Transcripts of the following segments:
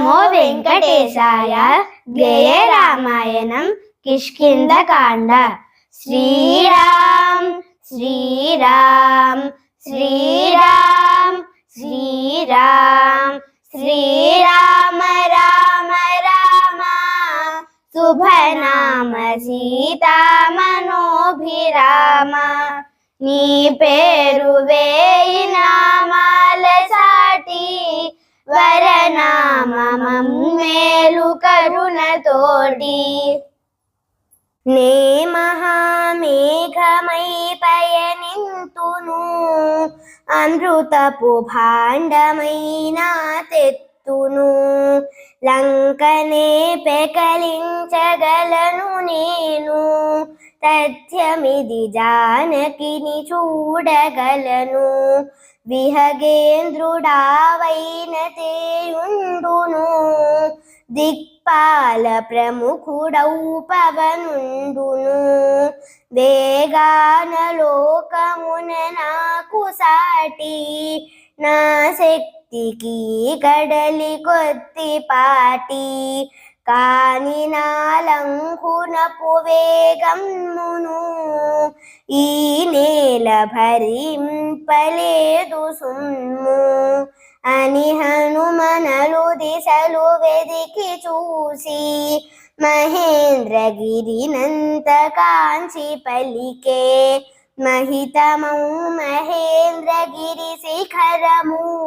నమో వెంకటేశాయ గేయ రామాయణం కిష్కిందకాండ శ్రీరామ్ శ్రీరామ్ శ్రీరామ్ శ్రీరామ్ శ్రీరామ రామ రామ శుభనామ సీతామనోభిరామ. నీ పేరు వేయిన మేలు కరుణతోటి. నే మహామేఘమై పయనింతును. అమృతపు భాండమైన తెత్తును. లంకనే పెకలించగలను నేను. తథ్యమిది జానకిని చూడగలను విహగేంద్రుడావైన తేయుండును దిక్పాల ప్రముఖుడౌ పవనుండును వేగాన లోకమున నాకు సాటి నా శక్తికి కడలి కొద్ది పాటి కాని నాలంకునపు వేగమ్మును ఈ నేల భరింపలేదు సుమ్ము. అని హనుమనలు దిశలు వెదికి చూసి మహేంద్రగిరినంత కాంచి పలికే మహితమౌ మహేంద్రగిరి శిఖరము.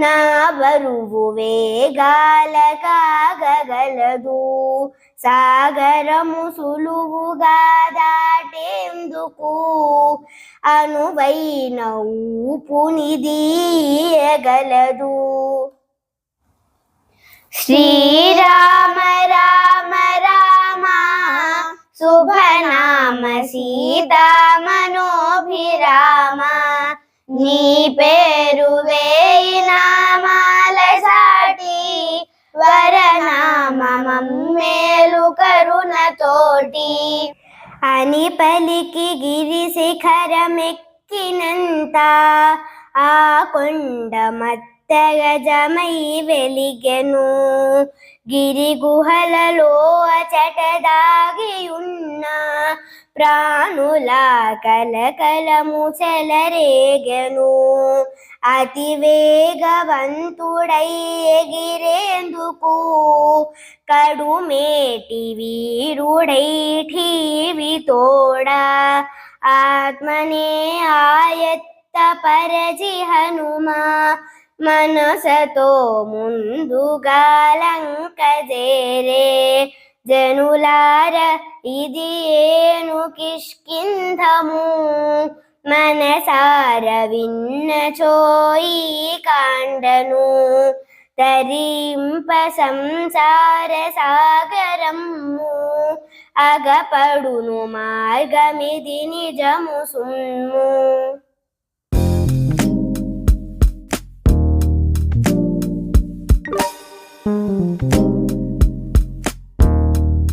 నా బరువు వేగాల కాగగలదు సాగరము సులువుగా దాటేందుకు అనువైన ఊపునిదీయగలదు శ్రీరామ రామ రామ శుభనామ సీతామనోభిరామ నీ పేరు కరుణతోటి. అని పలికి గిరి శిఖరమెక్కినంత ఆ కొండ మత్తగజమై వెలిగెను. గిరి గుహలలో అచట దాగియున్న ప్రాణుల కలకలము చెలరేగెను. అతి ఎగిరేందుకు కడుమేటి వీరుడై ఠీవి తోడ. ఆత్మనే ఆయత్త పరజి హనుమా మనసతో ముందుగా లంక జనులార ఇది ఏను కిష్కింధము మనసార విన్న చోయి కాండను తరింప సంసార సాగరము. అగపడును మార్గమిది నిజము సుమ్ము.